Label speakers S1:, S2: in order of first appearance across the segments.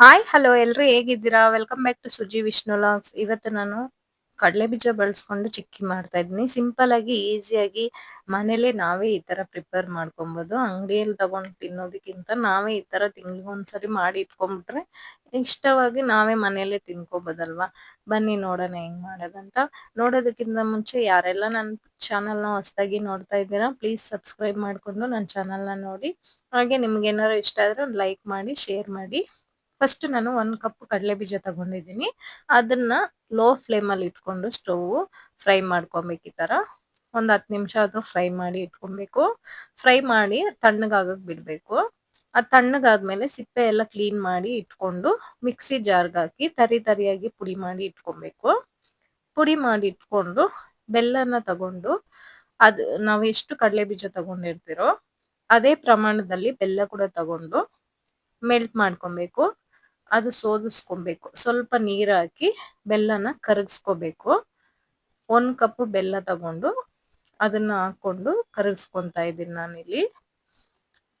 S1: Hi hello ಎಲ್ರು ಹೇಗಿದ್ದೀರಾ? Welcome back to Suji Vishnu logs ಇವತ್ತು ನಾನು ಕಡಲೆ ಬೀಜ ಬಳಸ್ಕೊಂಡು ಚಿಕ್ಕಿ ಮಾಡ್ತಾ ಇದ್ದೀನಿ. ಸಿಂಪಲ್ ಆಗಿ ಈಸಿಯಾಗಿ ಮನೇಲೆ ನಾವೇ ಈ ತರ ಪ್ರಿಪೇರ್ ಮಾಡ್ಕೊಬೋದು. ಅಂಗಡಿಯಲ್ಲಿ ತಗೊಂಡು ತಿನ್ನೋದಕ್ಕಿಂತ ನಾವೇ ಈ ತರ ತಿಂಗಳಿಗೆ ಒಂದ್ಸರಿ ಮಾಡಿ ಇಟ್ಕೊಂಡ್ಬಿಟ್ರೆ ಇಷ್ಟವಾಗಿ ನಾವೇ ಮನೆಯಲ್ಲೇ ತಿನ್ಕೋಬೋದಲ್ವಾ? ಬನ್ನಿ ನೋಡೋಣ ಹೆಂಗ್ ಮಾಡೋದಂತ. ನೋಡೋದಕ್ಕಿಂತ ಮುಂಚೆ ಯಾರೆಲ್ಲ ನನ್ನ ಚಾನೆಲ್ನ ಹೊಸದಾಗಿ ನೋಡ್ತಾ ಇದ್ದೀರಾ ಪ್ಲೀಸ್ ಸಬ್ಸ್ಕ್ರೈಬ್ ಮಾಡ್ಕೊಂಡು ನನ್ನ ಚಾನಲ್ನ ನೋಡಿ. ಹಾಗೆ ನಿಮ್ಗೆ ಏನಾದ್ರು ಇಷ್ಟ ಆದ್ರೆ ಲೈಕ್ ಮಾಡಿ ಶೇರ್ ಮಾಡಿ. ಫಸ್ಟ್ ನಾನು ಒಂದು ಕಪ್ ಕಡಲೆ ಬೀಜ ತಗೊಂಡಿದ್ದೀನಿ. ಅದನ್ನ ಲೋ ಫ್ಲೇಮಲ್ಲಿ ಇಟ್ಕೊಂಡು ಸ್ಟವ್ ಫ್ರೈ ಮಾಡ್ಕೊಬೇಕು ಈ ತರ. ಒಂದು ಹತ್ತು ನಿಮಿಷ ಆದರೂ ಫ್ರೈ ಮಾಡಿ ಇಟ್ಕೊಬೇಕು. ಫ್ರೈ ಮಾಡಿ ತಣ್ಣಗಾಗಕ್ಕೆ ಬಿಡಬೇಕು. ಅದು ತಣ್ಣಗಾದ್ಮೇಲೆ ಸಿಪ್ಪೆ ಎಲ್ಲ ಕ್ಲೀನ್ ಮಾಡಿ ಇಟ್ಕೊಂಡು ಮಿಕ್ಸಿ ಜಾರ್ಗೆ ಹಾಕಿ ತರಿ ತರಿಯಾಗಿ ಪುಡಿ ಮಾಡಿ ಇಟ್ಕೊಬೇಕು. ಪುಡಿ ಮಾಡಿ ಇಟ್ಕೊಂಡು ಬೆಲ್ಲನ ತಗೊಂಡು ಅದು ನಾವು ಎಷ್ಟು ಕಡಲೆ ಬೀಜ ತಗೊಂಡಿರ್ತೀರೋ ಅದೇ ಪ್ರಮಾಣದಲ್ಲಿ ಬೆಲ್ಲ ಕೂಡ ತಗೊಂಡು ಮೆಲ್ಟ್ ಮಾಡ್ಕೊಬೇಕು. ಅದು ಸೋದಿಸ್ಕೊಬೇಕು. ಸ್ವಲ್ಪ ನೀರು ಹಾಕಿ ಬೆಲ್ಲನ ಕರಗಿಸ್ಕೋಬೇಕು. ಒಂದು ಕಪ್ ಬೆಲ್ಲ ತಗೊಂಡು ಅದನ್ನ ಹಾಕೊಂಡು ಕರಗಿಸ್ಕೊಂತಾ ಇದ್ದೀನಿ ನಾನಿಲ್ಲಿ.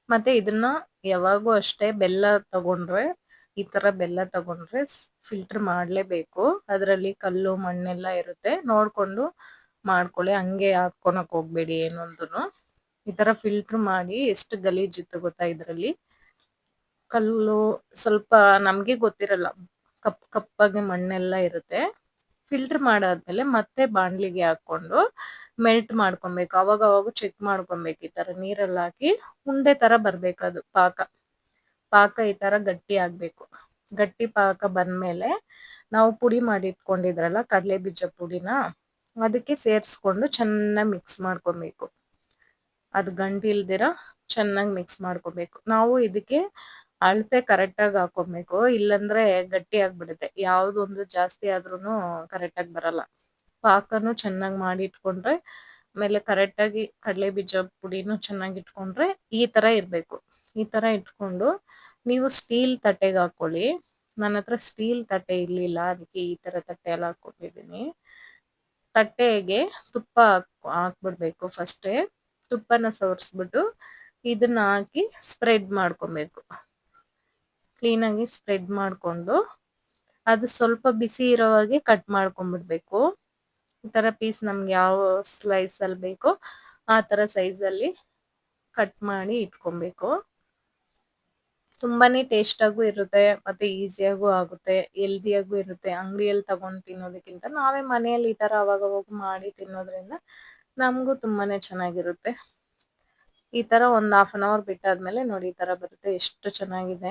S1: ಮತ್ತೆ ಇದನ್ನ ಯಾವಾಗೂ ಅಷ್ಟೇ ಬೆಲ್ಲ ತಗೊಂಡ್ರೆ, ಈ ತರ ಬೆಲ್ಲ ತಗೊಂಡ್ರೆ ಫಿಲ್ಟರ್ ಮಾಡ್ಲೇಬೇಕು. ಅದರಲ್ಲಿ ಕಲ್ಲು, ಮಣ್ಣೆಲ್ಲ ಇರುತ್ತೆ. ನೋಡ್ಕೊಂಡು ಮಾಡ್ಕೊಳ್ಳಿ. ಹಂಗೆ ಹಾಕೊಳಕ್ ಹೋಗ್ಬೇಡಿ ಏನೊಂದು ಈ ತರ ಫಿಲ್ಟರ್ ಮಾಡಿ ಎಷ್ಟು ಗಲೀಜಿತ್ತು ಗೊತ್ತಾ ಇದ್ರಲ್ಲಿ? ಕಲ್ಲು ಸ್ವಲ್ಪ ನಮ್ಗೆ ಗೊತ್ತಿರಲ್ಲ. ಕಪ್, ಕಪ್ಪಾಗಿ ಮಣ್ಣೆಲ್ಲ ಇರುತ್ತೆ. ಫಿಲ್ಟರ್ ಮಾಡಾದ್ಮೇಲೆ ಮತ್ತೆ ಬಾಣ್ಲಿಗೆ ಹಾಕೊಂಡು ಮೆಲ್ಟ್ ಮಾಡ್ಕೊಬೇಕು. ಅವಾಗ ಅವಾಗ ಚೆಕ್ ಮಾಡ್ಕೊಬೇಕು ಈ ತರ ನೀರಲ್ಲಿ ಹಾಕಿ. ಉಂಡೆ ತರ ಬರ್ಬೇಕದು ಪಾಕ. ಪಾಕ ಈ ತರ ಗಟ್ಟಿ ಆಗ್ಬೇಕು. ಗಟ್ಟಿ ಪಾಕ ಬಂದ್ಮೇಲೆ ನಾವು ಪುಡಿ ಮಾಡಿ ಇಟ್ಕೊಂಡಿದ್ರಲ್ಲ ಕಡಲೆ ಬೀಜ ಪುಡಿನ, ಅದಕ್ಕೆ ಸೇರಿಸ್ಕೊಂಡು ಚೆನ್ನಾಗಿ ಮಿಕ್ಸ್ ಮಾಡ್ಕೊಬೇಕು. ಅದು ಗಂಟಿಲ್ದಿರ ಚೆನ್ನಾಗಿ ಮಿಕ್ಸ್ ಮಾಡ್ಕೊಬೇಕು. ನಾವು ಇದಕ್ಕೆ ಅಳತೆ ಕರೆಕ್ಟ್ ಆಗಿ ಹಾಕೊಬೇಕು. ಇಲ್ಲಂದ್ರೆ ಗಟ್ಟಿ ಆಗ್ಬಿಡುತ್ತೆ ಯಾವ್ದೊಂದು ಜಾಸ್ತಿ ಆದ್ರೂನು ಕರೆಕ್ಟ್ ಆಗಿ ಬರಲ್ಲ. ಪಾಕನು ಚೆನ್ನಾಗಿ ಮಾಡಿ ಇಟ್ಕೊಂಡ್ರೆ ಆಮೇಲೆ ಕರೆಕ್ಟ್ ಆಗಿ ಕಡಲೆ ಬೀಜ ಪುಡಿನೂ ಚೆನ್ನಾಗಿ ಇಟ್ಕೊಂಡ್ರೆ ಈ ತರ ಇರ್ಬೇಕು. ಈ ತರ ಇಟ್ಕೊಂಡು ನೀವು ಸ್ಟೀಲ್ ತಟ್ಟೆಗೆ ಹಾಕೊಳ್ಳಿ ನನ್ನ ಹತ್ರ ಸ್ಟೀಲ್ ತಟ್ಟೆ ಇರ್ಲಿಲ್ಲ, ಅದಕ್ಕೆ ಈ ತರ ತಟ್ಟೆ ಎಲ್ಲ ಹಾಕೊಂಡಿದ್ದೀನಿ ತಟ್ಟೆಗೆ ತುಪ್ಪ ಹಾಕ್ಬಿಡ್ಬೇಕು ಫಸ್ಟೇ. ತುಪ್ಪನ ಸವರ್ಸ್ಬಿಟ್ಟು ಇದನ್ನ ಹಾಕಿ ಸ್ಪ್ರೆಡ್ ಮಾಡ್ಕೊಬೇಕು. ಕ್ಲೀನಾಗಿ ಸ್ಪ್ರೆಡ್ ಮಾಡಿಕೊಂಡು, ಅದು ಸ್ವಲ್ಪ ಬಿಸಿ ಇರೋ ಹಾಗೆ ಕಟ್ ಮಾಡ್ಕೊಂಡ್ಬಿಡ್ಬೇಕು. ಈ ತರ ಪೀಸ್ ನಮ್ಗೆ ಯಾವ ಸ್ಲೈಸ್ ಅಲ್ಲಿ ಬೇಕೋ ಆ ತರ ಸೈಜಲ್ಲಿ ಕಟ್ ಮಾಡಿ ಇಟ್ಕೊಬೇಕು. ತುಂಬಾನೇ ಟೇಸ್ಟಾಗೂ ಇರುತ್ತೆ, ಮತ್ತು ಈಸಿಯಾಗೂ ಆಗುತ್ತೆ ಹೆಲ್ದಿಯಾಗೂ ಇರುತ್ತೆ. ಅಂಗಡಿಯಲ್ಲಿ ತಗೊಂಡು ತಿನ್ನೋದಕ್ಕಿಂತ ನಾವೇ ಮನೆಯಲ್ಲಿ ಈ ಥರ ಅವಾಗ ಅವಾಗ ಮಾಡಿ ತಿನ್ನೋದ್ರಿಂದ ನಮಗೂ ತುಂಬಾನೇ ಚೆನ್ನಾಗಿರುತ್ತೆ. ಈ ತರ ಒಂದು ಹಾಫ್ ಅನ್ ಅವರ್ ಬಿಟ್ಟಾದ್ಮೇಲೆ ನೋಡಿ ಈ ತರ ಬರುತ್ತೆ, ಎಷ್ಟು ಚೆನ್ನಾಗಿದೆ.